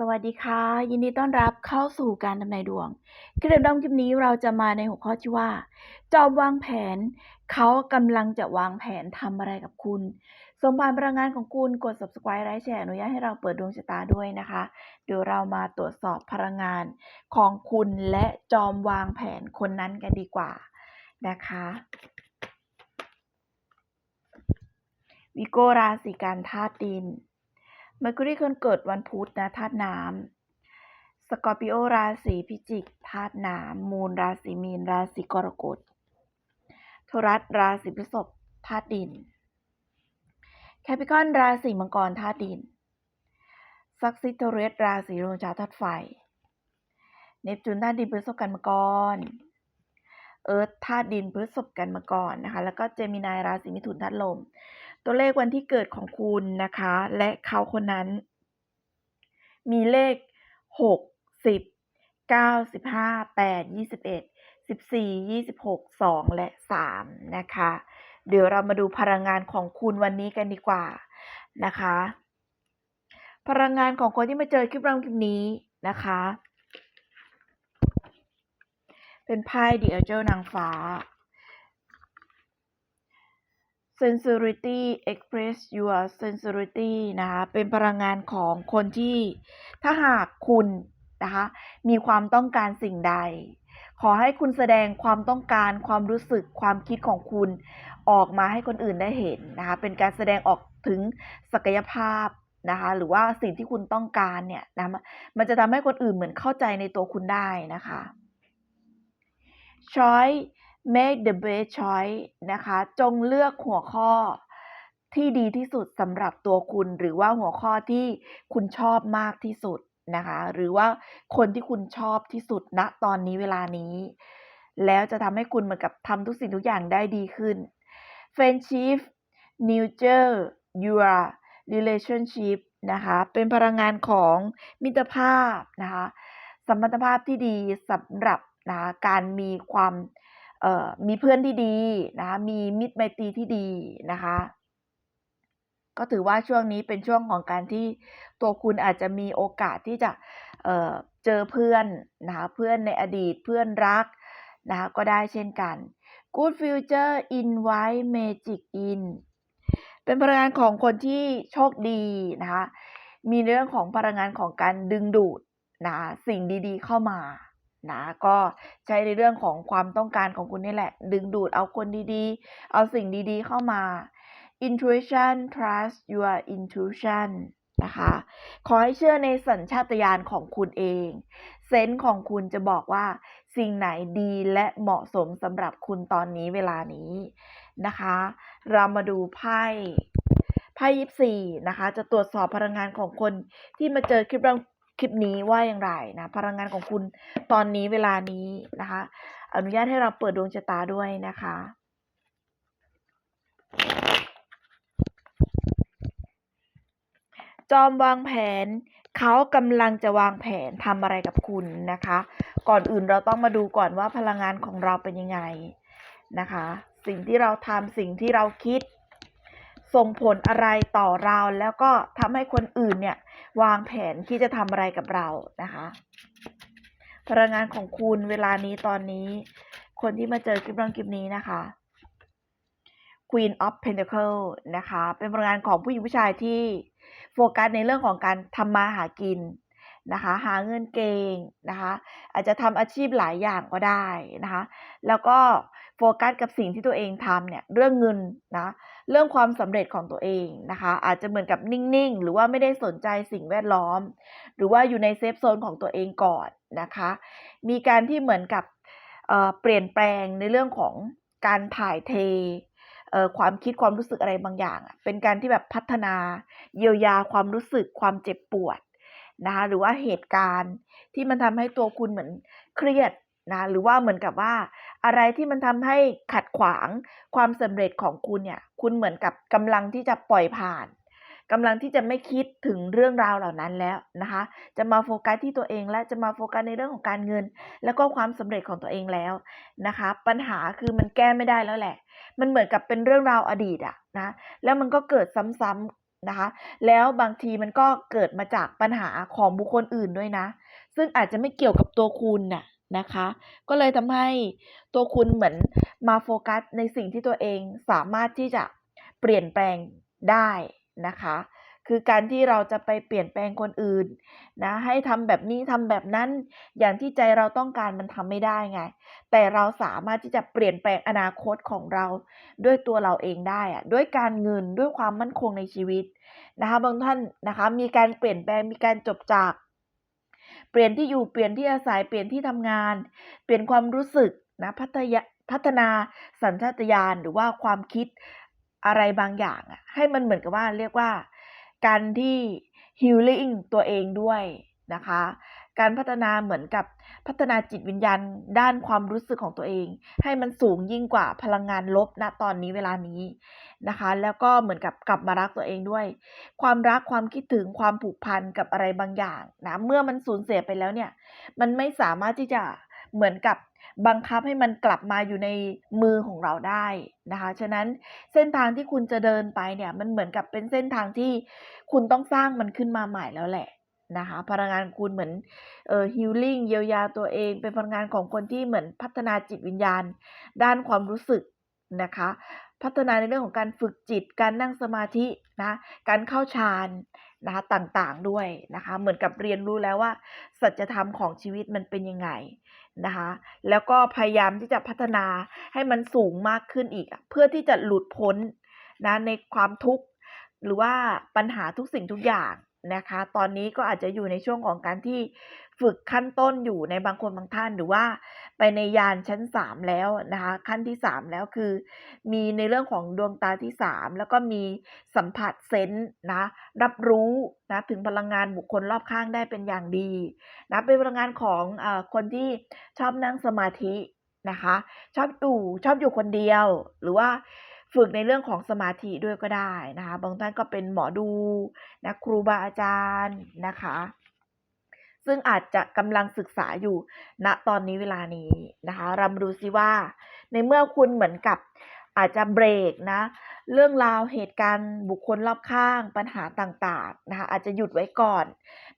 สวัสดีค่ะ ยินดีต้อนรับเข้าสู่การทำนายดวงคลิปดอมคลิปนี้เราจะมาในหัวข้อที่ว่า จอมวางแผน เขากำลังจะวางแผนทำอะไรกับคุณส่งผ่านพลังงานของคุณกด subscribe ไลค์แชร์อนุญาตให้เราเปิดดวงชะตาด้วยนะคะเดี๋ยวเรามาตรวจสอบพลังงานของคุณและจอมวางแผนคนนั้นกันดีกว่านะคะวิโกราศีกันธาตุดิน มอร์คิวรีคนเกิดวันพุธนะธาตุน้ำสกอร์ปิโอราศีพิจิกธาตุน้ำมูลราศีมีนราศีกรกฎโทรัสราศีพฤษภธาตุดิน แคปิคอนราศีมังกรธาตุดินซักซิโทเรสราศีโรชาธาตุไฟ เนปจูนธาตุดินพฤษภกันมังกร เอิร์ธธาตุดินพฤษภกันมาก่อนนะคะ แล้วก็เจมินายราศีมิถุนธาตุลม ตัวเลขวันที่เกิดของคุณนะคะ และเขาคนนั้น มีเลขหกสิบเก้าสิบห้าและสามนะคะ เดี๋ยวเรามาดูพลังงานของคุณวันนี้กันดีกว่านะคะ พลังงานของคนที่มาเจอคลิปเราคลิปนี้นะคะ เป็นไพ่เดีเอเจนางฟ้า sensitivity express your sensitivity นะคะเป็นพลังงานของคนที่ถ้าหากคุณนะคะมีความต้องการสิ่งใด ขอให้คุณแสดงความต้องการความรู้สึกความคิดของคุณออกมาให้คนอื่นได้เห็นนะคะเป็นการแสดงออกถึงศักยภาพนะคะหรือว่าสิ่งที่คุณต้องการเนี่ยนะมันจะทำให้คนอื่นเหมือนเข้าใจในตัวคุณได้นะคะ choice make the best choice นะคะ จงเลือกหัวข้อที่ดีที่สุดสำหรับตัวคุณ หรือว่าหัวข้อที่คุณชอบมากที่สุดนะคะ หรือว่าคนที่คุณชอบที่สุดณตอนนี้เวลานี้ แล้วจะทำให้คุณเหมือนกับทำทุกสิ่งทุกอย่างได้ดีขึ้น friendship nurture your relationship นะคะ เป็นพลังงานของมิตรภาพนะคะ สัมพันธภาพที่ดีสำหรับนะคะการมีความ มีเพื่อนที่ดีนะคะมีมิตรไมตรีที่ดีนะคะ ก็ถือว่าช่วงนี้เป็นช่วงของการที่ตัวคุณอาจจะมีโอกาสที่จะเเจอเพื่อนนะคะเพื่อนในอดีตเพื่อนรักนะคะก็ได้เช่นกัน Good future invite magic in เป็นพลังงานของคนที่โชคดีนะคะมีเรื่องของพลังงานของการดึงดูดนะสิ่งดีๆเข้ามา นะก็ใช้ในเรื่องของความต้องการของคุณนี่แหละ ดึงดูดเอาคนดีๆ เอาสิ่งดีๆเข้ามา intuition trust your intuition นะคะ ขอให้เชื่อในสัญชาตญาณของคุณเอง เซนส์ของคุณจะบอกว่าสิ่งไหนดีและเหมาะสมสำหรับคุณตอนนี้เวลานี้นะคะ เรามาดูไพ่ไพ่ยิปซีนะคะ จะตรวจสอบพลังงานของคนที่มาเจอคลิปราค ลิปนี้ว่าอย่างไรนะพลังงานของคุณตอนนี้เวลานี้นะคะ อนุญาตให้เราเปิดดวงชะตาด้วยนะคะจอมวางแผน เขากำลังจะวางแผนทำอะไรกับคุณนะคะ ก่อนอื่นเราต้องมาดูก่อนว่าพลังงานของเราเป็นยังไงนะคะ สิ่งที่เราทำสิ่งที่เราคิด ส่งผลอะไรต่อเราแล้วก็ทำให้คนอื่นเนี่ยวางแผนที่จะทำอะไรกับเรานะคะพลังงานของคุณเวลานี้ตอนนี้ คนที่มาเจอคลิปรังคลิปนี้นะคะ Queen of Pentacle นะคะ เป็นพลังงานของผู้หญิงผู้ชายที่โฟกัสในเรื่องของการทำมาหากินนะคะ หาเงินเก่งนะคะ อาจจะทำอาชีพหลายอย่างก็ได้นะคะ แล้วก็โฟกัสกับสิ่งที่ตัวเองทำเนี่ยเรื่องเงินนะ เรื่องความสำเร็จของตัวเองนะคะ อาจจะเหมือนกับนิ่งๆ หรือว่าไม่ได้สนใจสิ่งแวดล้อม หรือว่าอยู่ในเซฟโซนของตัวเองก่อนนะคะ มีการที่เหมือนกับเเปลี่ยนแปลงในเรื่องของการถ่ายเทความคิดความรู้สึกอะไรบางอย่าง เป็นการที่แบบพัฒนาเยียวยาความรู้สึกความเจ็บปวดนะคะหรือว่าเหตุการณ์ที่มันทำให้ตัวคุณเหมือนเครียด นะหรือว่าเหมือนกับว่า อะไรที่มันทำให้ขัดขวางความสำเร็จของคุณเนี่ย คุณเหมือนกับกำลังที่จะปล่อยผ่านกำลังที่จะไม่คิดถึงเรื่องราวเหล่านั้นแล้วนะคะ จะมาโฟกัสที่ตัวเองและจะมาโฟกัสในเรื่องของการเงิน แล้วก็ความสำเร็จของตัวเองแล้วนะคะ ปัญหาคือมันแก้ไม่ได้แล้วแหละ มันเหมือนกับเป็นเรื่องราวอดีตอะนะ แล้วมันก็เกิดซ้ำๆนะคะ แล้วบางทีมันก็เกิดมาจากปัญหาของบุคคลอื่นด้วยนะ ซึ่งอาจจะไม่เกี่ยวกับตัวคุณน่ะ นะคะ ก็เลยทำให้ตัวคุณเหมือนมาโฟกัสในสิ่งที่ตัวเองสามารถที่จะเปลี่ยนแปลงได้นะคะ คือการที่เราจะไปเปลี่ยนแปลงคนอื่นนะให้ทำแบบนี้ทำแบบนั้น อย่างที่ใจเราต้องการมันทำไม่ได้ไง แต่เราสามารถที่จะเปลี่ยนแปลงอนาคตของเราด้วยตัวเราเองได้อะด้วยการเงินด้วยความมั่นคงในชีวิตนะคะบางท่านนะคะมีการเปลี่ยนแปลงมีการจบจาก เปลี่ยนที่อยู่เปลี่ยนที่อาศัยเปลี่ยนที่ทำงาน เปลี่ยนความรู้สึกนะพัฒยาพัฒนาสัญชาตญาณหรือว่าความคิดอะไรบางอย่างอะให้มันเหมือนกับว่าเรียกว่าการที่ฮิลลิ่งตัวเองด้วยนะคะ การพัฒนาเหมือนกับพัฒนาจิตวิญญาณด้านความรู้สึกของตัวเอง ให้มันสูงยิ่งกว่าพลังงานลบณตอนนี้เวลานี้นะคะ แล้วก็เหมือนกับกลับมารักตัวเองด้วย ความรักความคิดถึงความผูกพันกับอะไรบางอย่างนะเมื่อมันสูญเสียไปแล้วเนี่ย มันไม่สามารถที่จะเหมือนกับบังคับให้มันกลับมาอยู่ในมือของเราได้นะคะ ฉะนั้นเส้นทางที่คุณจะเดินไปเนี่ย มันเหมือนกับเป็นเส้นทางที่คุณต้องสร้างมันขึ้นมาใหม่แล้วแหละ นะคะ พลังงานคุณเหมือนเอ่อ healing เยียวยาตัวเอง เป็นพลังงานของคนที่เหมือนพัฒนาจิตวิญญาณ ด้านความรู้สึกนะคะ พัฒนาในเรื่องของการฝึกจิต การนั่งสมาธินะการเข้าฌานนะคะต่างๆด้วยนะคะ เหมือนกับเรียนรู้แล้วว่า สัจธรรมของชีวิตมันเป็นยังไงนะคะ แล้วก็พยายามที่จะพัฒนาให้มันสูงมากขึ้นอีก เพื่อที่จะหลุดพ้นนะในความทุกข์หรือว่าปัญหาทุกสิ่งทุกอย่าง นะคะ ตอนนี้ก็อาจจะอยู่ในช่วงของการที่ฝึกขั้นต้นอยู่ในบางคนบางท่านหรือว่าไปในยานชั้น 3 แล้วนะคะ ขั้นที่ 3 แล้วคือ มีในเรื่องของดวงตาที่ 3 แล้วก็มีสัมผัสเซนส์นะรับรู้นะถึงพลังงานบุคคลรอบข้างได้เป็นอย่างดีนะเป็นพลังงานของอคนที่ชอบนั่งสมาธินะคะ ชอบอยู่ชอบอยู่คนเดียวหรือว่า ฝึกในเรื่องของสมาธิด้วยก็ได้นะคะ บางท่านก็เป็นหมอดูนะครูบาอาจารย์นะคะ ซึ่งอาจจะกำลังศึกษาอยู่ณตอนนี้เวลานี้นะคะเรามาดูซิว่า ในเมื่อคุณเหมือนกับ อาจจะเบรกนะ เรื่องราวเหตุการณ์บุคคลรอบข้างปัญหาต่างๆนะคะอาจจะหยุดไว้ก่อน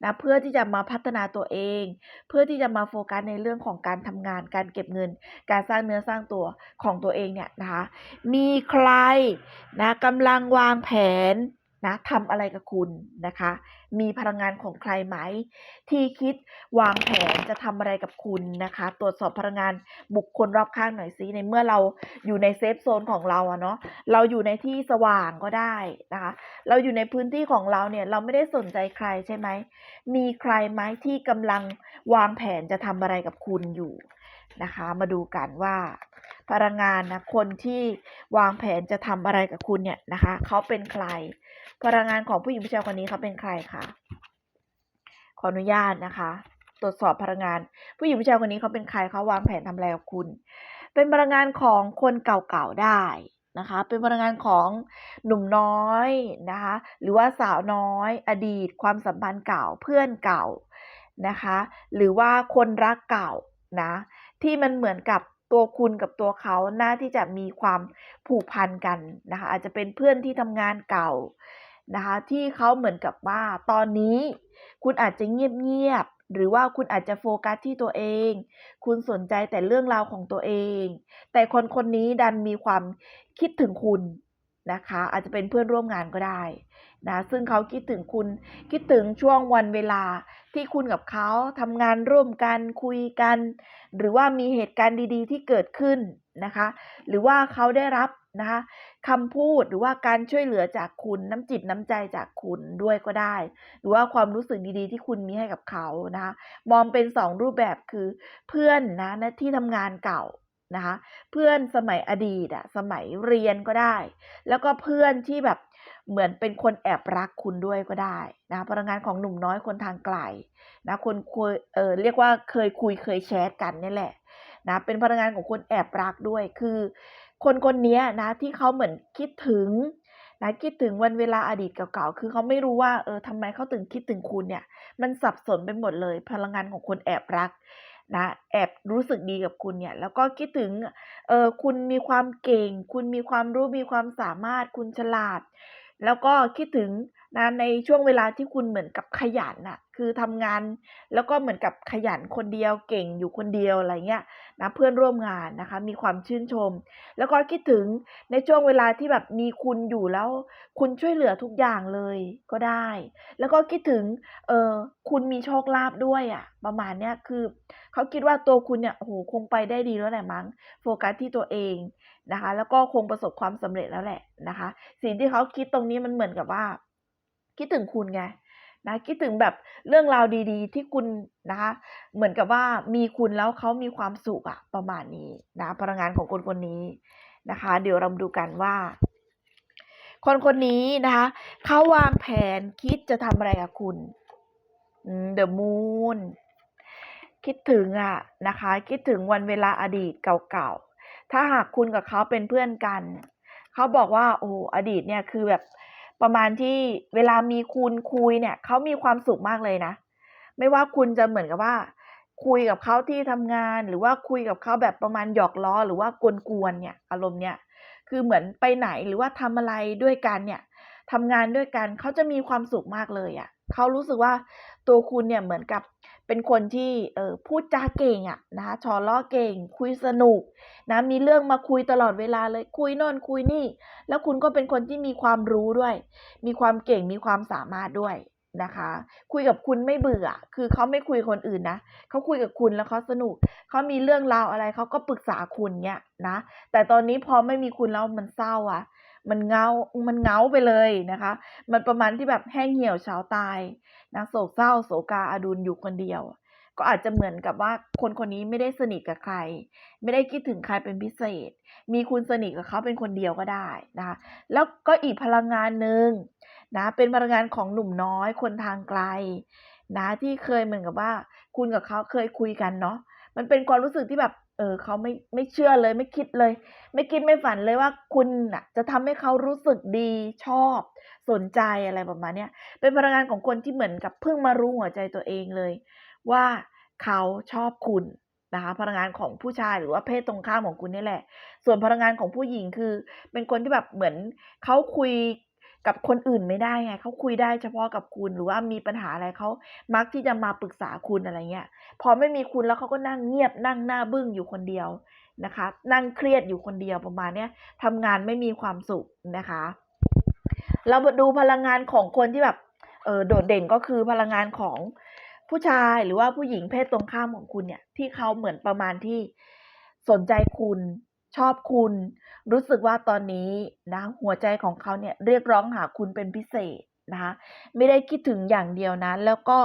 นะเพื่อที่จะมาพัฒนาตัวเอง เพื่อที่จะมาโฟกัสในเรื่องของการทำงาน การเก็บเงิน การสร้างเนื้อสร้างตัวของตัวเองเนี่ยนะคะมีใครนะกำลังวางแผน นะทำอะไรกับคุณนะคะ มีพลังงานของใครไหม ที่คิดวางแผนจะทำอะไรกับคุณนะคะ ตรวจสอบพลังงานบุคคลรอบข้างหน่อยซิในเมื่อเราอยู่ในเซฟโซนของเราอะเนาะเราอยู่ในที่สว่างก็ได้นะคะ เราอยู่ในพื้นที่ของเราเนี่ยเราไม่ได้สนใจใครใช่ไหม มีใครไหมที่กำลังวางแผนจะทำอะไรกับคุณอยู่นะคะ มาดูกันว่าพลังงานนะคนที่วางแผนจะทำอะไรกับคุณเนี่ยนะคะเขาเป็นใคร พลังงานของผู้หญิงผู้ชายคนนี้เขาเป็นใครคะขออนุญาตนะคะ ตรวจสอบพลังงาน ผู้หญิงผู้ชายคนนี้เขาเป็นใครเขาวางแผนทำอะไรกับคุณ เป็นพลังงานของคนเก่าๆได้นะคะ เป็นพลังงานของหนุ่มน้อยนะคะ หรือว่าสาวน้อย อดีต ความสัมพันธ์เก่าเพื่อนเก่านะคะ หรือว่าคนรักเก่านะที่มันเหมือนกับตัวคุณกับตัวเขาน่าที่จะมีความผูกพันกันนะคะ อาจจะเป็นเพื่อนที่ทำงานเก่า นะคะที่เขาเหมือนกับว่าตอนนี้คุณอาจจะเงียบๆหรือว่าคุณอาจจะโฟกัสที่ตัวเอง คุณสนใจแต่เรื่องราวของตัวเอง แต่คนคนนี้ดันมีความคิดถึงคุณนะคะ อาจจะเป็นเพื่อนร่วมงานก็ได้นะซึ่งเขาคิดถึงคุณคิดถึงช่วงวันเวลาที่คุณกับเขาทำงานร่วมกันคุยกัน หรือว่ามีเหตุการณ์ดีๆ ที่เกิดขึ้นนะคะ หรือว่าเขาได้รับ นะคะคำพูดหรือว่าการช่วยเหลือจากคุณน้ำจิตน้ำใจจากคุณด้วยก็ได้ หรือว่าความรู้สึกดีๆ ที่คุณมีให้กับเขานะคะมองเป็นสองรูปแบบคือเพื่อนนะที่ทำงานเก่านะคะเพื่อนสมัยอดีตอะสมัยเรียนก็ได้ แล้วก็เพื่อนที่แบบเหมือนเป็นคนแอบรักคุณด้วยก็ได้นะพลังงานของหนุ่มน้อยคนทางไกลนะคนคุยเออเรียกว่าเคยคุยเคยแชทกันนี่แหละนะเป็นพลังงานของคนแอบรักด้วยคือ คนคนนี้นะที่เขาเหมือนคิดถึงนะคิดถึงวันเวลาอดีตเก่าๆ คือเขาไม่รู้ว่าเออทำไมเขาถึงคิดถึงคุณเนี่ย มันสับสนไปหมดเลย พลังงานของคนแอบรักนะแอบรู้สึกดีกับคุณเนี่ย แล้วก็คิดถึงเออคุณมีความเก่ง คุณมีความรู้มีความสามารถคุณฉลาด แล้วก็คิดถึง นะในช่วงเวลาที่คุณเหมือนกับขยันน่ะคือทำงานแล้วก็เหมือนกับขยันคนเดียวเก่งอยู่คนเดียวอะไรเงี้ยนะเพื่อนร่วมงานนะคะมีความชื่นชม แล้วก็คิดถึงในช่วงเวลาที่แบบมีคุณอยู่แล้ว คุณช่วยเหลือทุกอย่างเลยก็ได้ แล้วก็คิดถึงเออคุณมีโชคลาภด้วยอะ่ะประมาณเนี้ยคือเขาคิดว่าตัวคุณเนี่ยโอ้โหคงไปได้ดีแล้วแหละมั้งโฟกัสที่ตัวเองนะคะ แล้วก็คงประสบความสำเร็จแล้วแหละนะคะ สิ่งที่เขาคิดตรงนี้มันเหมือนกับว่า คิดถึงคุณไงนะคิดถึงแบบเรื่องราวดีๆ ที่คุณนะคะเหมือนกับว่ามีคุณแล้วเขามีความสุขอะประมาณนี้นะพลังงานของคนคนนี้นะคะ เดี๋ยวเราดูกันว่า คนคนนี้นะคะเขาวางแผนคิดจะทำอะไรกับคุณเดอะมูนคิดถึงอะนะคะ คิดถึงวันเวลาอดีตเก่าๆถ้าหากคุณกับเขาเป็นเพื่อนกัน เขาบอกว่าโอ้อดีตเนี่ยคือแบบ ประมาณที่เวลามีคุณคุยเนี่ยเขามีความสุขมากเลยนะ ไม่ว่าคุณจะเหมือนกับว่า คุยกับเขาที่ทำงาน หรือว่าคุยกับเขาแบบประมาณหยอกล้อหรือว่ากวนๆเนี่ย อารมณ์เนี่ย คือเหมือนไปไหนหรือว่าทำอะไรด้วยกันเนี่ย ทำงานด้วยกันเขาจะมีความสุขมากเลยอะ่ะเขารู้สึกว่าตัวคุณเนี่ยเหมือนกับเป็นคนที่เออพูดจาเก่งอะ่ะนะคะชอล้อเก่ง คุยสนุกนะมีเรื่องมาคุยตลอดเวลาเลยคุยโน่นคุยนี่ แล้วคุณก็เป็นคนที่มีความรู้ด้วย มีความเก่งมีความสามารถด้วยนะคะ คุยกับคุณไม่เบื่อ คือเขาไม่คุยคนอื่นนะเขาคุยกับคุณแล้วเขาสนุกเขามีเรื่องราวอะไรเขาก็ปรึกษาคุณเนี่ยนะ แต่ตอนนี้พอไม่มีคุณแล้วมันเศร้าอะ มันเงา มันเงาไปเลยนะคะ มันประมาณที่แบบแห้งเหี่ยวเฉาตายนะโศกเศร้าโศกาอาดุลอยู่คนเดียว ก็อาจจะเหมือนกับว่าคนคนนี้ไม่ได้สนิทกับใคร ไม่ได้คิดถึงใครเป็นพิเศษ มีคุณสนิทกับเขาเป็นคนเดียวก็ได้นะคะ แล้วก็อีกพลังงานหนึ่งนะ เป็นพลังงานของหนุ่มน้อยคนทางไกลนะที่เคยเหมือนกับว่า คุณกับเขาเคยคุยกันเนาะ มันเป็นความรู้สึกที่แบบ เออเขาไม่ไม่เชื่อเลยไม่คิดเลย ไม่คิดไม่ฝันเลยว่าคุณน่ะ จะทำให้เขารู้สึกดีชอบสนใจอะไรประมาณเนี้ยเป็นพลังงานของคนที่เหมือนกับเพิ่งมารู้หัวใจตัวเองเลย ว่าเขาชอบคุณนะคะพลังงานของผู้ชายหรือว่าเพศตรงข้ามของคุณนี่แหละ ส่วนพลังงานของผู้หญิงคือ เป็นคนที่แบบเหมือนเขาคุย กับคนอื่นไม่ได้ไงเขาคุยได้เฉพาะกับคุณหรือว่ามีปัญหาอะไรเขามักที่จะมาปรึกษาคุณอะไรเงี้ยพอไม่มีคุณแล้วเขาก็นั่งเงียบนั่งหน้าบึ้งอยู่คนเดียวนะคะ นั่งเครียดอยู่คนเดียวประมาณเนี้ยทำงานไม่มีความสุขนะคะ เรามาดูพลังงานของคนที่แบบเออโดดเด่นก็คือพลังงานของผู้ชายหรือว่าผู้หญิงเพศตรงข้ามของคุณเนี่ยที่เขาเหมือนประมาณที่สนใจคุณชอบคุณ รู้สึกว่าตอนนี้นะหัวใจของเขาเนี่ยเรียกร้องหาคุณเป็นพิเศษนะคะไม่ได้คิดถึงอย่างเดียวนะ แล้วก็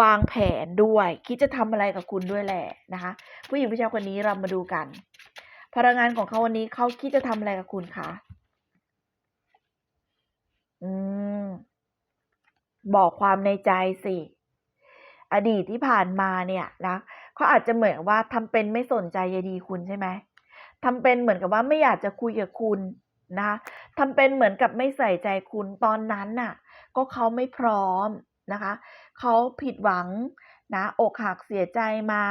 วางแผนด้วย คิดจะทำอะไรกับคุณด้วยแหละนะคะ ผู้หญิงผู้ชายคนนี้เรามาดูกัน พลังงานของเขาวันนี้เขาคิดจะทำอะไรกับคุณคะอืมบอกความในใจสิ อดีตที่ผ่านมาเนี่ยนะเขาอาจจะเหมือนว่าทำเป็นไม่สนใจใยดีคุณใช่ไหม ทำเป็นเหมือนกับว่าไม่อยากจะคุยกับคุณนะคะทำเป็นเหมือนกับไม่ใส่ใจคุณตอนนั้นน่ะ ก็เขาไม่พร้อมนะคะ เขาผิดหวังนะอกหักเสียใจมา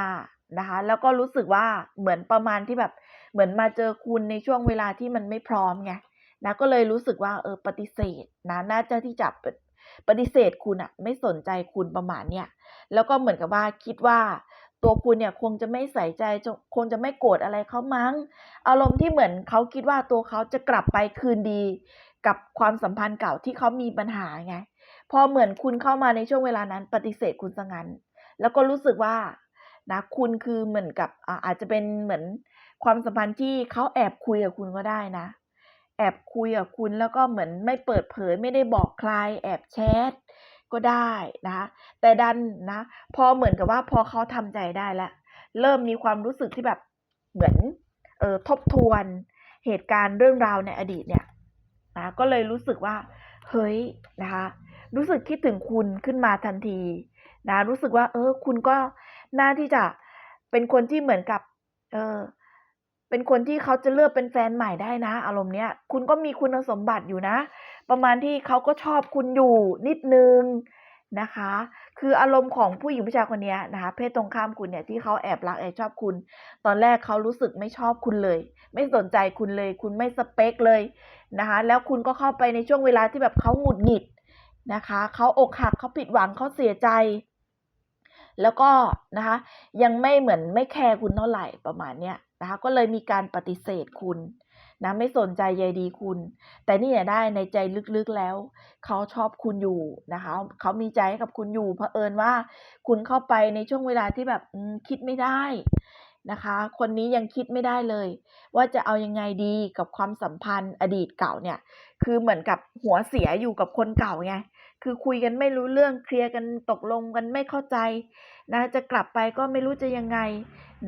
นะคะ แล้วก็รู้สึกว่าเหมือนประมาณที่แบบ เหมือนมาเจอคุณในช่วงเวลาที่มันไม่พร้อมไงนะก็เลยรู้สึกว่าเออปฏิเสธนะน่าจะที่จะปฏิเสธคุณอะไม่สนใจคุณประมาณเนี้ยแล้วก็เหมือนกับว่าคิดว่า ตัวคุณเนี่ยคงจะไม่ใส่ใจคงจะไม่โกรธอะไรเขามั้ง อารมณ์ที่เหมือนเขาคิดว่าตัวเขาจะกลับไปคืนดี กับความสัมพันธ์เก่าที่เขามีปัญหาไง พอเหมือนคุณเข้ามาในช่วงเวลานั้นปฏิเสธคุณซะงั้น แล้วก็รู้สึกว่านะคุณคือเหมือนกับอาจจะเป็นเหมือนความสัมพันธ์ที่เขาแอบคุยกับคุณก็ได้นะ แอบคุยกับคุณแล้วก็เหมือนไม่เปิดเผยไม่ได้บอกใคร แอบแชท ก็ได้นะแต่ดันนะ พอเหมือนกับว่าพอเขาทำใจได้แล้วเริ่มมีความรู้สึกที่แบบเหมือนเออทบทวนเหตุการณ์เรื่องราวในอดีตเนี่ยนะก็เลยรู้สึกว่า เฮ้ยนะคะ รู้สึกคิดถึงคุณขึ้นมาทันทีนะรู้สึกว่า เออ คุณก็น่าที่จะเป็นคนที่เหมือนกับ เออ เป็นคนที่เขาจะเลือกเป็นแฟนใหม่ได้นะ อารมณ์เนี้ย คุณก็มีคุณสมบัติอยู่นะ ประมาณที่เขาก็ชอบคุณอยู่นิดนึงนะคะ คืออารมณ์ของผู้หญิงผู้ชายคนนี้นะคะ เพศตรงข้ามคุณเนี่ยที่เขาแอบรักแอบชอบคุณ ตอนแรกเขารู้สึกไม่ชอบคุณเลย ไม่สนใจคุณเลย คุณไม่สเปคเลยนะคะ แล้วคุณก็เข้าไปในช่วงเวลาที่แบบเขาหงุดหงิดนะคะเขาอกหักเขาผิดหวังเขาเสียใจ แล้วก็นะคะ ยังไม่เหมือนไม่แคร์คุณเท่าไหร่ประมาณเนี้ย นะคะ ก็เลยมีการปฏิเสธคุณนะไม่สนใจใยดีคุณ แต่นี่อย่าได้ในใจลึกๆแล้ว เขาชอบคุณอยู่นะคะ เขามีใจให้กับคุณอยู่เผอิญว่าคุณเข้าไปในช่วงเวลาที่แบบคิดไม่ได้นะคะ คนนี้ยังคิดไม่ได้เลย ว่าจะเอายังไงดีกับความสัมพันธ์อดีตเก่าเนี่ย คือเหมือนกับหัวเสียอยู่กับคนเก่าไงคือคุยกันไม่รู้เรื่องเคลียร์กันตกลงกันไม่เข้าใจนะจะกลับไปก็ไม่รู้จะยังไง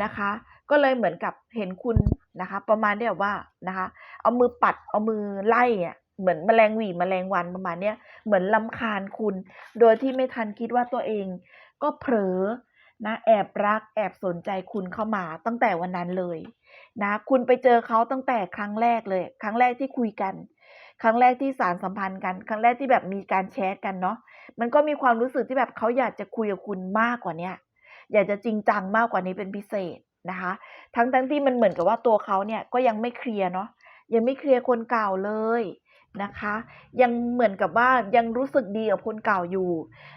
นะคะ ก็เลยเหมือนกับเห็นคุณนะคะ ประมาณที่แบบว่านะคะ เอามือปัดเอามือไล่เหมือนแมลงหวี่แมลงวันประมาณเนี้ยเหมือนลำคาญคุณ โดยที่ไม่ทันคิดว่าตัวเอง ก็เผลอนะแอบรักแอบสนใจคุณเข้ามาตั้งแต่วันนั้นเลยนะคุณไปเจอเขาตั้งแต่ครั้งแรกเลย ครั้งแรกที่คุยกัน ครั้งแรกที่สารสัมพันธ์กัน ครั้งแรกที่แบบมีการแชทกันเนาะมันก็มีความรู้สึกที่แบบเขาอยากจะคุยกับคุณมากกว่าเนี้ยอยากจะจริงจังมากกว่านี้เป็นพิเศษ นะคะ ทั้งทั้งที่มันเหมือนกับว่าตัวเขาเนี่ยก็ยังไม่เคลียร์เนาะยังไม่เคลียร์คนเก่าเลยนะคะ ยังเหมือนกับว่ายังรู้สึกดีกับคนเก่าอยู่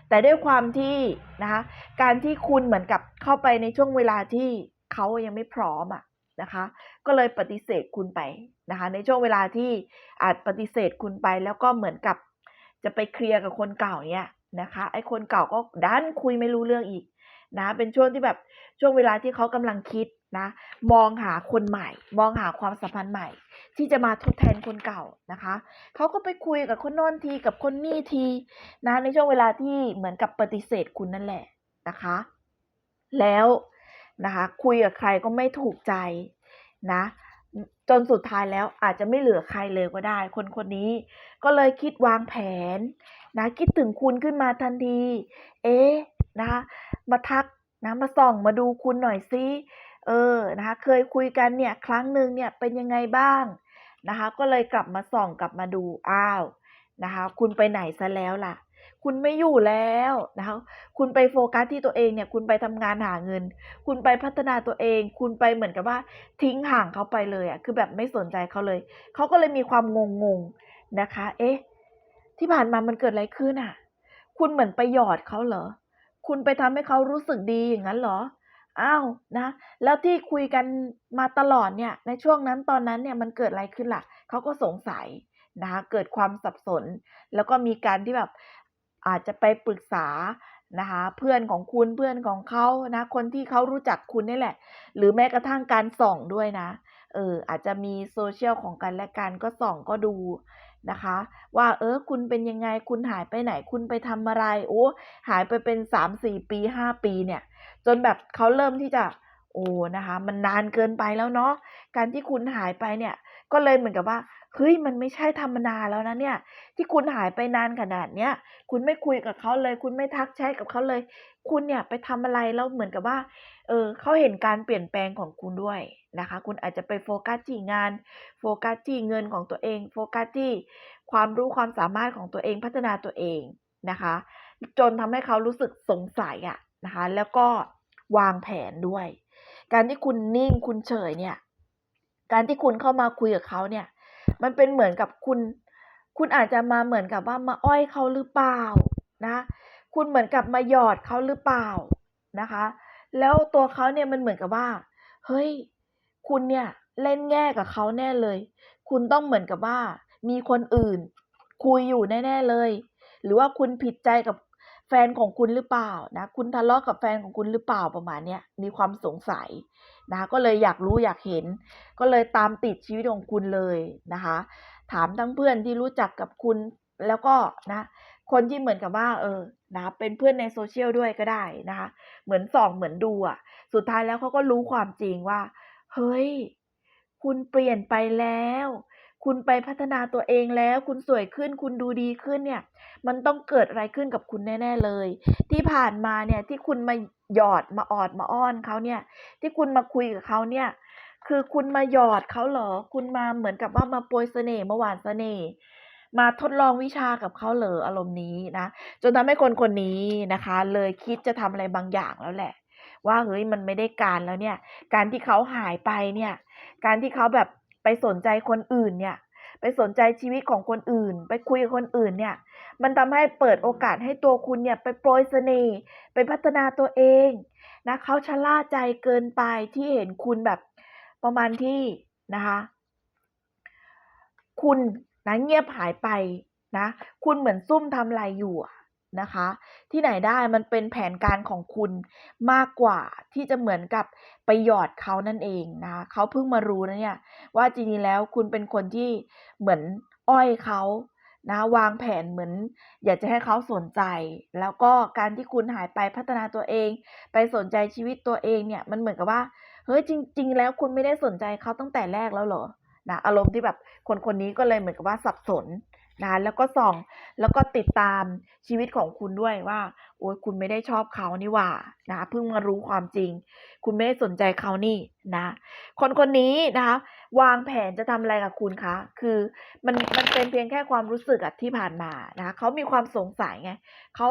แต่ด้วยความที่นะคะการที่คุณเหมือนกับเข้าไปในช่วงเวลาที่เขายังไม่พร้อมอะนะคะ ก็เลยปฏิเสธคุณไปนะคะ ในช่วงเวลาที่อาจปฏิเสธคุณไปแล้วก็เหมือนกับจะไปเคลียร์กับคนเก่าเนี่ยนะคะไอ้คนเก่าก็ดันคุยไม่รู้เรื่องอีก นะ เป็นช่วงที่แบบช่วงเวลาที่เขากำลังคิดนะ มองหาคนใหม่ มองหาความสัมพันธ์ใหม่ ที่จะมาทดแทนคนเก่านะคะ เขาก็ไปคุยกับคนน้นทีกับคนนี่ทีนะ ในช่วงเวลาที่เหมือนกับปฏิเสธคุณนั่นแหละนะคะ แล้วนะคะคุยกับใครก็ไม่ถูกใจนะจนสุดท้ายแล้วอาจจะไม่เหลือใครเลยก็ได้ คนคนนี้ก็เลยคิดวางแผน นะคิดถึงคุณขึ้นมาทันที เอ๊ะ นะคะมาทักนะมาส่องมาดูคุณหน่อยซิเออนะคะเคยคุยกันเนี่ยครั้งหนึ่งเนี่ยเป็นยังไงบ้างนะคะก็เลยกลับมาส่องกลับมาดูอ้าวนะคะคุณไปไหนซะแล้วล่ะ คุณไม่อยู่แล้วนะคะคุณไปโฟกัสที่ตัวเองเนี่ยคุณไปทำงานหาเงิน คุณไปพัฒนาตัวเอง คุณไปเหมือนกับว่าทิ้งห่างเขาไปเลยอะคือแบบไม่สนใจเขาเลยเขาก็เลยมีความงงงๆนะคะ เอ๊ะที่ผ่านมามันเกิดอะไรขึ้นอะ คุณเหมือนไปหยอดเขาเหรอ คุณไปทำให้เขารู้สึกดีอย่างนั้นเหรอ อ้าวนะ แล้วที่คุยกันมาตลอดเนี่ย ในช่วงนั้นตอนนั้นเนี่ยมันเกิดอะไรขึ้นล่ะ เขาก็สงสัยนะคะเกิดความสับสน แล้วก็มีการที่แบบอาจจะไปปรึกษานะคะเพื่อนของคุณเพื่อนของเขานะคนที่เขารู้จักคุณนี่แหละ หรือแม้กระทั่งการส่องด้วยนะเอออาจจะมีโซเชียลของกันและกันก็ส่องก็ดู นะคะ ว่าเออคุณเป็นยังไงคุณหายไปไหน คุณไปทำอะไรโอ้หายไปเป็นสามสี่ปีห้าปีเนี่ย จนแบบเขาเริ่มที่จะโอ้นะคะ มันนานเกินไปแล้วเนาะการที่คุณหายไปเนี่ย ก็เลยเหมือนกับว่า เฮ้ยมันไม่ใช่ธรรมดาแล้วนะเนี่ย ที่คุณหายไปนานขนาดเนี้ยคุณไม่คุยกับเขาเลย คุณไม่ทักแชทกับเขาเลย คุณเนี่ยไปทำอะไรแล้วเหมือนกับว่าเออเขาเห็นการเปลี่ยนแปลงของคุณด้วยนะคะ คุณอาจจะไปโฟกัสที่งาน โฟกัสที่เงินของตัวเอง โฟกัสที่ความรู้ความสามารถของตัวเองพัฒนาตัวเองนะคะ จนทำให้เขารู้สึกสงสัยอะนะคะ แล้วก็วางแผนด้วย การที่คุณนิ่งคุณเฉยเนี่ย การที่คุณเข้ามาคุยกับเขาเนี่ย มันเป็นเหมือนกับคุณ คุณอาจจะมาเหมือนกับว่ามาอ้อยเขาหรือเปล่านะ คุณเหมือนกับมาหยอดเขาหรือเปล่านะคะ แล้วตัวเขาเนี่ยมันเหมือนกับว่า เฮ้ย คุณเนี่ยเล่นแง่กับเขาแน่เลย คุณต้องเหมือนกับว่า มีคนอื่น คุยอยู่แน่ ๆเลย หรือว่าคุณผิดใจกับ แฟนของคุณหรือเปล่านะ คุณทะเลาะกับแฟนของคุณหรือเปล่าประมาณเนี้ยมีความสงสัยนะ ก็เลยอยากรู้อยากเห็น ก็เลยตามติดชีวิตของคุณเลยนะคะ ถามทั้งเพื่อนที่รู้จักกับคุณแล้วก็นะ คนที่เหมือนกับว่าเออนะเป็นเพื่อนใน social ด้วยก็ได้นะคะ เหมือนส่องเหมือนดูอะสุดท้ายแล้วเขาก็รู้ความจริงว่า เฮ้ย คุณเปลี่ยนไปแล้ว คุณไปพัฒนาตัวเองแล้ว คุณสวยขึ้น คุณดูดีขึ้นเนี่ย มันต้องเกิดอะไรขึ้นกับคุณแน่ ๆเลย ที่ผ่านมาเนี่ยที่คุณมาหยอดมาออดมาอ้อนเขาเนี่ย ที่คุณมาคุยกับเขาเนี่ย คือคุณมาหยอดเขาเหรอ คุณมาเหมือนกับว่ามาโปรยเสน่ห์มาหวานเสน่ห์มาทดลองวิชากับเขาเหรออารมณ์นี้นะ จนทำให้คนคนนี้นะคะ เลยคิดจะทำอะไรบางอย่างแล้วแหละ ว่าเฮ้ยมันไม่ได้การแล้วเนี่ย การที่เขาหายไปเนี่ย การที่เขาแบบ ไปสนใจคนอื่นเนี่ย ไปสนใจชีวิตของคนอื่น ไปคุยกับคนอื่นเนี่ย มันทำให้เปิดโอกาสให้ตัวคุณเนี่ย ไปโปรยเสน่ห์ไปพัฒนาตัวเองนะเขาชะล่าใจเกินไปที่เห็นคุณแบบประมาณที่นะคะ คุณนะเงียบหายไปนะ คุณเหมือนซุ่มทำอะไรอยู่อะ นะคะ ที่ไหนได้มันเป็นแผนการของคุณมากกว่าที่จะเหมือนกับไปหยอดเขานั่นเองนะคะเขาเพิ่งมารู้นะเนี่ยว่าจริงๆแล้วคุณเป็นคนที่เหมือนอ้อยเขานะวางแผนเหมือน อยากจะให้เขาสนใจ แล้วก็การที่คุณหายไปพัฒนาตัวเอง ไปสนใจชีวิตตัวเองเนี่ยมันเหมือนกับว่าเฮ้ยจริง ๆ แล้วคุณไม่ได้สนใจเขาตั้งแต่แรกแล้วเหรอนะอารมณ์ที่แบบคนคนนี้ก็เลยเหมือนกับว่าสับสน นะแล้วก็ส่องแล้วก็ติดตามชีวิตของคุณด้วยว่าโอ๊ยคุณไม่ได้ชอบเขานี่หว่านะเพิ่งมารู้ความจริง คุณไม่ได้สนใจเขานี่นะ คนคนนี้นะคะ วางแผนจะทำอะไรกับคุณคะคือมันมันเป็นเพียงแค่ความรู้สึกอะที่ผ่านมานะคะเขามีความสงสัยไงเขา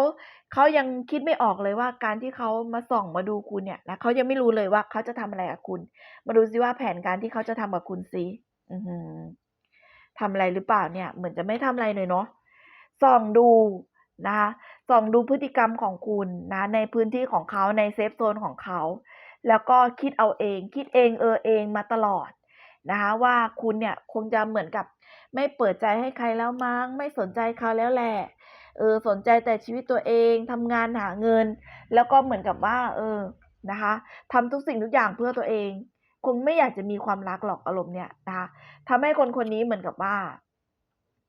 เขายังคิดไม่ออกเลยว่าการที่เขามาส่องมาดูคุณเนี่ยนะเขายังไม่รู้เลยว่าเขาจะทำอะไรกับคุณ มาดูซิว่าแผนการที่เขาจะทำกับคุณซิอือหือ ทำอะไรหรือเปล่าเนี่ยเหมือนจะไม่ทำอะไรเลยเนาะส่องดูนะคะส่องดูพฤติกรรมของคุณนะในพื้นที่ของเขาในเซฟโซนของเขา แล้วก็คิดเอาเอง คิดเองเออเองมาตลอดนะคะว่าคุณเนี่ยคงจะเหมือนกับไม่เปิดใจให้ใครแล้วมั้ง ไม่สนใจเขาแล้วแหละเออสนใจแต่ชีวิตตัวเองทำงานหาเงิน แล้วก็เหมือนกับว่า เออนะคะทำทุกสิ่งทุกอย่างเพื่อตัวเอง คงไม่อยากจะมีความรักหรอกอารมณ์เนี่ยนะคะทำให้คนคนนี้เหมือนกับว่า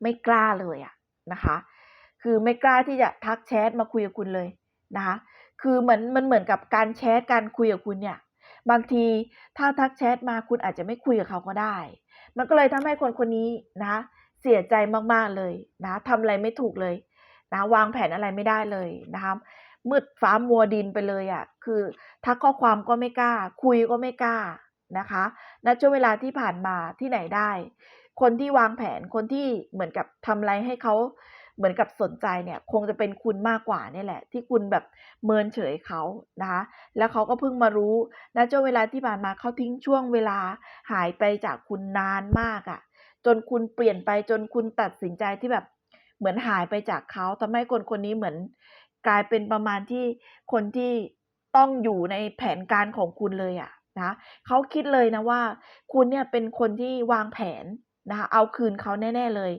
ไม่กล้าเลยอะนะคะ คือไม่กล้าที่จะทักแชทมาคุยกับคุณเลยนะคะ คือเหมือนมันเหมือนกับการแชทการคุยกับคุณเนี่ย บางทีถ้าทักแชทมาคุณอาจจะไม่คุยกับเขาก็ได้ มันก็เลยทำให้คนคนนี้นะเสียใจมากๆเลยนะทำอะไรไม่ถูกเลยนะวางแผนอะไรไม่ได้เลยนะคะมืดฟ้ามัวดินไปเลยอะ่ะ คือทักข้อความก็ไม่กล้า คุยก็ไม่กล้า นะคะณช่วงเวลาที่ผ่านมาที่ไหนได้ คนที่วางแผนคนที่เหมือนกับทำอะไรให้เขาเหมือนกับสนใจเนี่ยคงจะเป็นคุณมากกว่านี่แหละ ที่คุณแบบเมินเฉยเขานะคะแล้วเขาก็เพิ่งมารู้ณช่วงเวลาที่ผ่านมาเขาทิ้งช่วงเวลาหายไปจากคุณนานมากอะ่ะ จนคุณเปลี่ยนไปจนคุณตัดสินใจที่แบบเหมือนหายไปจากเขาทำให้คนคนนี้เหมือนกลายเป็นประมาณที่คนที่ต้องอยู่ในแผนการของคุณเลยอะ นะเขาคิดเลยนะว่า คุณเนี่ยเป็นคนที่วางแผนนะคะเอาคืนเขาแน่ ๆเลย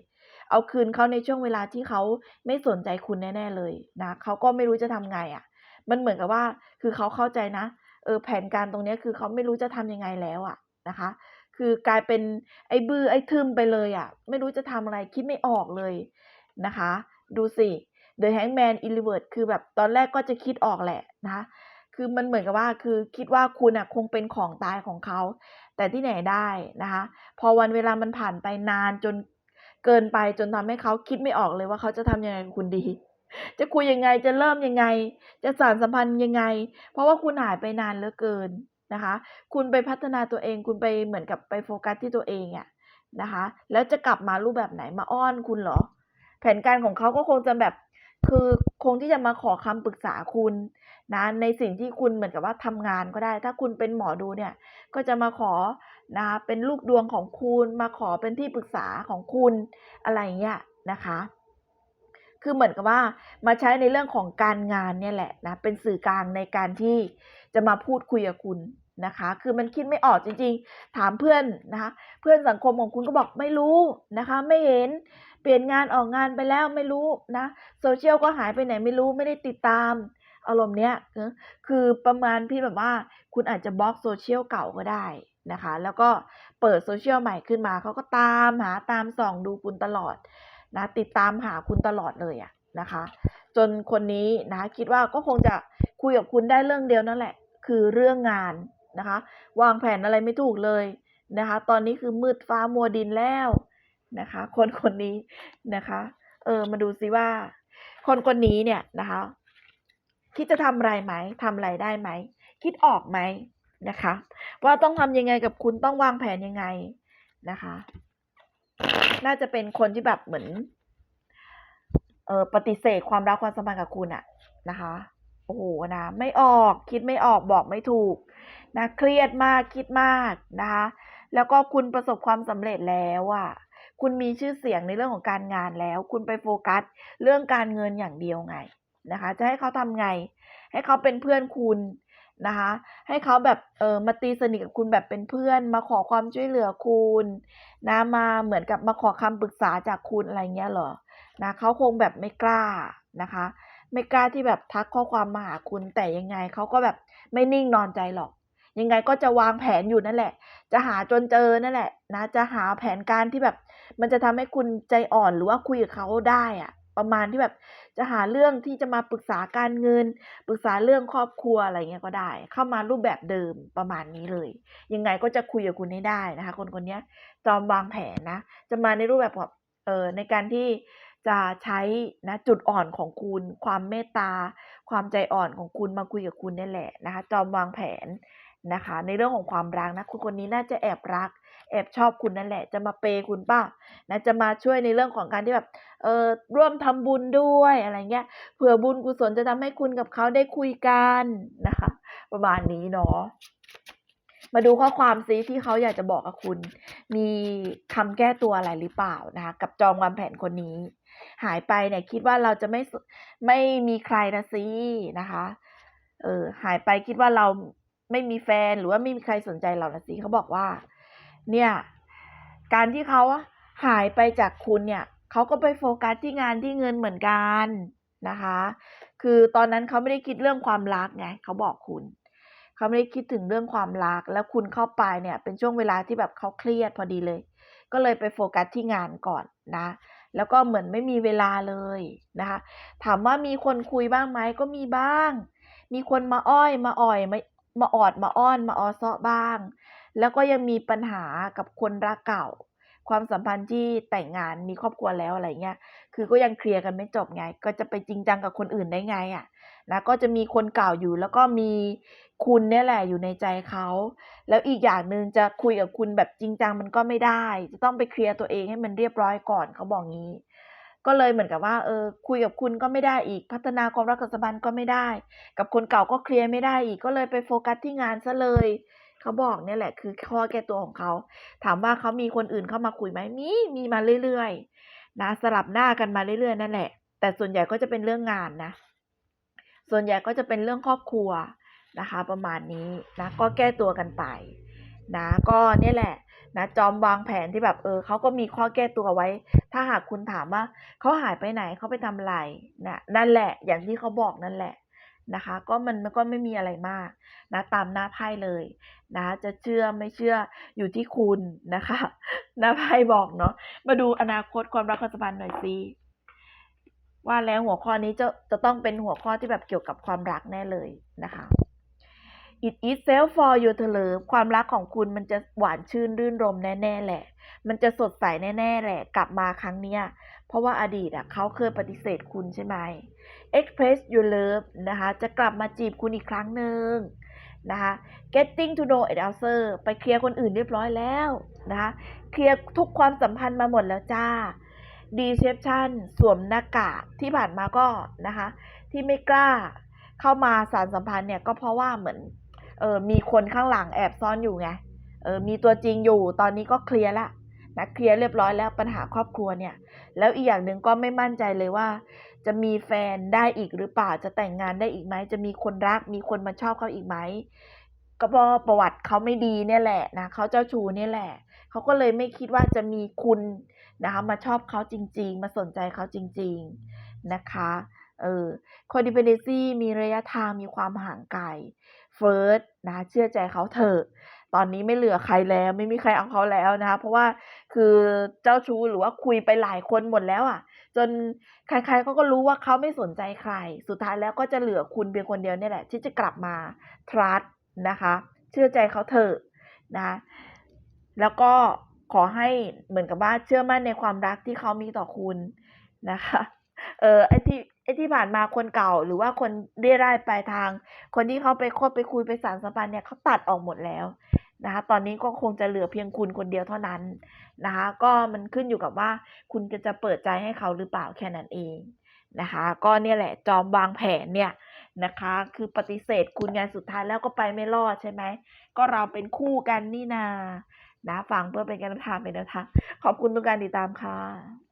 เอาคืนเขาในช่วงเวลาที่เขาไม่สนใจคุณแน่ ๆเลยนะเขาก็ไม่รู้จะทำไงอะมันเหมือนกับว่าคือเขาเข้าใจนะเออแผนการตรงนี้คือเขาไม่รู้จะทำยังไงแล้วอะนะคะ คือกลายเป็นไอ้บื้อไอ้ทึมไปเลยอะไม่รู้จะทำอะไรคิดไม่ออกเลยนะคะ ดูสิ The Hangman i n r e v e r s e คือแบบตอนแรกก็จะคิดออกแหละนะ คือมันเหมือนกับว่าคือคิดว่าคุณอะคงเป็นของตายของเขา แต่ที่ไหนได้นะคะ พอวันเวลามันผ่านไปนานจนเกินไปจนทำให้เขาคิดไม่ออกเลยว่าเขาจะทำยังไงกับคุณดี จะคุยยังไงจะเริ่มยังไง จะสานสัมพันธ์ยังไง เพราะว่าคุณหายไปนานเหลือเกินนะคะ คุณไปพัฒนาตัวเองคุณไปเหมือนกับไปโฟกัสที่ตัวเองอะนะคะ แล้วจะกลับมารูปแบบไหนมาอ้อนคุณเหรอ แผนการของเขาก็คงจะแบบ คือคงที่จะมาขอคำปรึกษาคุณนะในสิ่งที่คุณเหมือนกับว่าทำงานก็ได้ ถ้าคุณเป็นหมอดูเนี่ย ก็จะมาขอนะคะเป็นลูกดวงของคุณมาขอเป็นที่ปรึกษาของคุณอะไรอย่างเงี้ยนะคะ คือเหมือนกับว่ามาใช้ในเรื่องของการงานเนี่ยแหละนะเป็นสื่อกลางในการที่จะมาพูดคุยกับคุณนะคะ คือมันคิดไม่ออกจริง ๆ ถามเพื่อนนะคะ เพื่อนสังคมของคุณก็บอกไม่รู้นะคะ ไม่เห็น เปลี่ยนงานออกงานไปแล้วไม่รู้นะโซเชียลก็หายไปไหนไม่รู้ไม่ได้ติดตาม อารมณ์เนี้ยคือประมาณที่แบบว่า คุณอาจจะบล็อกโซเชียลเก่าก็ได้นะคะ แล้วก็เปิดโซเชียลใหม่ขึ้นมาเขาก็ตามหาตามส่องดูคุณตลอดนะติดตามหาคุณตลอดเลยอะนะคะ จนคนนี้นะคิดว่าก็คงจะคุยกับคุณได้เรื่องเดียวนั่นแหละ คือเรื่องงานนะคะ วางแผนอะไรไม่ถูกเลยนะคะ ตอนนี้คือมืดฟ้ามัวดินแล้ว นะคะ คนคนนี้นะคะ เออมาดูซิว่า คนคนนี้เนี่ยนะคะคิดจะทำอะไรไหมทำอะไรได้ไหม คิดออกไหมนะคะ ว่าต้องทำยังไงกับคุณต้องวางแผนยังไงนะคะ น่าจะเป็นคนที่แบบเหมือน เออปฏิเสธความรักความสัมพันธ์กับคุณอะนะคะ โอ้โฮนะไม่ออกคิดไม่ออกบอกไม่ถูกนะเครียดมากคิดมากนะคะ แล้วก็คุณประสบความสำเร็จแล้วอะ คุณมีชื่อเสียงในเรื่องของการงานแล้ว คุณไปโฟกัสเรื่องการเงินอย่างเดียวไงนะคะ จะให้เขาทำไง ให้เขาเป็นเพื่อนคุณนะคะ ให้เขาแบบเออมาตีสนิทกับคุณแบบเป็นเพื่อน มาขอความช่วยเหลือคุณนะมาเหมือนกับมาขอคำปรึกษาจากคุณอะไรเงี้ยเหรอนะเขาคงแบบไม่กล้านะคะ ไม่กล้าที่แบบทักข้อความมาหาคุณแต่ยังไงเขาก็แบบไม่นิ่งนอนใจหรอก ยังไงก็จะวางแผนอยู่นั่นแหละ จะหาจนเจอนั่นแหละนะจะหาแผนการที่แบบ มันจะทำให้คุณใจอ่อนหรือว่าคุยกับเขาได้อะประมาณที่แบบจะหาเรื่องที่จะมาปรึกษาการเงิน ปรึกษาเรื่องครอบครัวอะไรเงี้ยก็ได้ เข้ามารูปแบบเดิมประมาณนี้เลย ยังไงก็จะคุยกับคุณให้ได้นะคะ คนคนนี้จอมวางแผนนะ จะมาในรูปแบบแบบเออในการที่จะใช้นะจุดอ่อนของคุณ ความเมตตา ความใจอ่อนของคุณมาคุยกับคุณนี่แหละนะคะ จอมวางแผนนะคะ ในเรื่องของความรักนะคุณคนนี้น่าจะแอบรัก แอบชอบคุณนั่นแหละ จะมาเปย์คุณปล่านะจะมาช่วยในเรื่องของการที่แบบเอ่อร่วมทำบุญด้วยอะไรเงี้ยเผื่อบุญกุศลจะทำให้คุณกับเขาได้คุยกันนะคะ ประมาณนี้เนาะมาดูข้อความซิที่เขาอยากจะบอกกับคุณ มีคำแก้ตัวอะไรหรือเปล่านะคะกับจองวางแผนคนนี้ หายไปเนี่ยคิดว่าเราจะไม่ไม่มีใครนะสินะคะเออหายไปคิดว่าเราไม่มีแฟนหรือว่าไม่มีใครสนใจเรานะสิเขาบอกว่า เนี่ยการที่เขาหายไปจากคุณเนี่ยเขาก็ไปโฟกัสที่งานที่เงินเหมือนกันนะคะ คือตอนนั้นเขาไม่ได้คิดเรื่องความรักไงเขาบอกคุณเขาไม่ได้คิดถึงเรื่องความรัก แล้วคุณเข้าไปเนี่ยเป็นช่วงเวลาที่แบบเขาเครียดพอดีเลย ก็เลยไปโฟกัสที่งานก่อนนะ แล้วก็เหมือนไม่มีเวลาเลยนะคะ ถามว่ามีคนคุยบ้างไหมก็มีบ้าง มีคนมาอ้อยมาอ่อยมามาออดมาอ้อนมาออเซาะบ้าง แล้วก็ยังมีปัญหากับคนรักเก่า ความสัมพันธ์ที่แต่งงานมีครอบครัวแล้วอะไรเงี้ย คือก็ยังเคลียร์กันไม่จบไง ก็จะไปจริงจังกับคนอื่นได้ไงอะนะก็จะมีคนเก่าอยู่ แล้วก็มีคุณเนี่ยแหละอยู่ในใจเขา แล้วอีกอย่างหนึ่งจะคุยกับคุณแบบจริงจังมันก็ไม่ได้ จะต้องไปเคลียร์ตัวเองให้มันเรียบร้อยก่อนเขาบอกงี้ก็เลยเหมือนกับว่าเออคุยกับคุณก็ไม่ได้อีก พัฒนาความรักความสัมพันธ์ก็ไม่ได้ กับคนเก่าก็เคลียร์ไม่ได้อีกก็เลยไปโฟกัสที่งานซะเลย เขาบอกเนี่ยแหละคือข้อแก้ตัวของเขา ถามว่าเขามีคนอื่นเข้ามาคุยไหมมีมีมาเรื่อยๆนะสลับหน้ากันมาเรื่อยๆนั่นแหละ แต่ส่วนใหญ่ก็จะเป็นเรื่องงานนะ ส่วนใหญ่ก็จะเป็นเรื่องครอบครัวนะคะ ประมาณนี้นะ ก็แก้ตัวกันไปนะก็เนี่ยแหละนะจอมวางแผนที่แบบเออเขาก็มีข้อแก้ตัวไว้ ถ้าหากคุณถามว่าเขาหายไปไหนเขาไปทำอะไรนะนั่นแหละ อย่างที่เขาบอกนั่นแหละ นะคะ ก็มันก็ไม่มีอะไรมากนะตามหน้าไพ่เลยนะจะเชื่อไม่เชื่ออยู่ที่คุณนะคะ หน้าไพ่บอกเนาะมาดูอนาคตความรักความสัมพันธ์หน่อยสิว่าแล้วหัวข้อนี้จะจะต้องเป็นหัวข้อที่แบบเกี่ยวกับความรักแน่เลยนะคะ It is self for you to love ความรักของคุณมันจะหวานชื่นรื่นรมแน่ ๆ แหละ มันจะสดใสแน่ ๆ แหละ กลับมาครั้งเนี้ย เพราะว่าอดีตอะเขาเคยปฏิเสธคุณใช่ไหม Express your love นะคะ จะกลับมาจีบคุณอีกครั้งหนึ่งนะคะ Getting to know an answer ไปเคลียร์คนอื่นเรียบร้อยแล้วนะคะ เคลียร์ทุกความสัมพันธ์มาหมดแล้วจ้า Deception สวมหน้ากากที่ผ่านมาก็นะคะ ที่ไม่กล้าเข้ามาสารสัมพันธ์เนี่ยก็เพราะว่าเหมือนเออมีคนข้างหลังแอบซ่อนอยู่ไงเออมีตัวจริงอยู่ตอนนี้ก็เคลียร์ละ นะเคลียร์เรียบร้อยแล้วปัญหาครอบครัวเนี่ย แล้วอีกอย่างหนึ่งก็ไม่มั่นใจเลยว่า จะมีแฟนได้อีกหรือเปล่าจะแต่งงานได้อีกไหมจะมีคนรัก มีคนมาชอบเขาอีกไหมก็เพราะประวัติเขาไม่ดีเนี่ยแหละนะเขาเจ้าชู้เนี่ยแหละเขาก็เลยไม่คิดว่าจะมีคุณนะคะมาชอบเขาจริง ๆ มาสนใจเขาจริง ๆนะคะเออ codependency มีระยะทางมีความห่างไกล first นะเชื่อใจเขาเถอะ ตอนนี้ไม่เหลือใครแล้ว ไม่มีใครเอาเขาแล้วนะคะเพราะว่าคือเจ้าชู้หรือว่าคุยไปหลายคนหมดแล้วอะ่ะ จนใครๆเขาก็รู้ว่าเขาไม่สนใจใคร สุดท้ายแล้วก็จะเหลือคุณเพียงคนเดียวเนี่ยแหละ ที่จะกลับมา trust นะคะ เชื่อใจเขาเถอะนะแล้วก็ขอให้เหมือนกับว่าเชื่อมั่นในความรักที่เขามีต่อคุณนะคะ เออไอที่ไอที่ผ่านมาคนเก่าหรือว่าคนเรียร่ายปลายทาง คนที่เขาไปคบไปคุยไปสารสัมพันธ์เนี่ยเขาตัดออกหมดแล้วนะคะตอนนี้ก็คงจะเหลือเพียงคุณคนเดียวเท่านั้นนะคะก็มันขึ้นอยู่กับว่าคุณจะจะเปิดใจให้เขาหรือเปล่าแค่นั้นเองนะคะก็เนี่ยแหละจอมวางแผนเนี่ยนะคะคือปฏิเสธคุณงานสุดท้ายแล้วก็ไปไม่รอดใช่ไหมก็เราเป็นคู่กันนี่นานะฟังเพื่อเป็นการนำทางเป็นแนวทางขอบคุณทุกการติดตามค่ะ